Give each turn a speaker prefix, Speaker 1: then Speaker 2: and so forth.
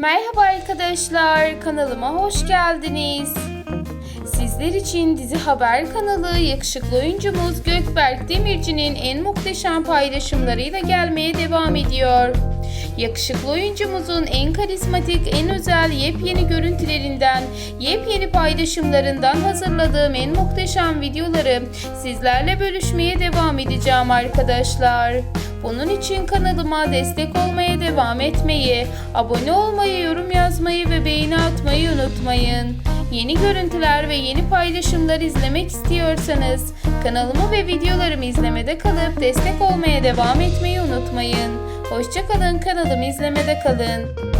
Speaker 1: Merhaba arkadaşlar, kanalıma hoş geldiniz. Sizler için dizi haber kanalı yakışıklı oyuncumuz Gökberk Demirci'nin en muhteşem paylaşımlarıyla gelmeye devam ediyor. Yakışıklı oyuncumuzun en karizmatik, en özel yepyeni görüntülerinden, yepyeni paylaşımlarından hazırladığım en muhteşem videoları sizlerle bölüşmeye devam edeceğim arkadaşlar. Bunun için kanalıma destek olmaya devam etmeyi, abone olmayı, yorum yazmayı ve beğeni atmayı unutmayın. Yeni görüntüler ve yeni paylaşımlar izlemek istiyorsanız kanalımı ve videolarımı izlemede kalıp destek olmaya devam etmeyi unutmayın. Hoşçakalın kanalımı izlemede kalın.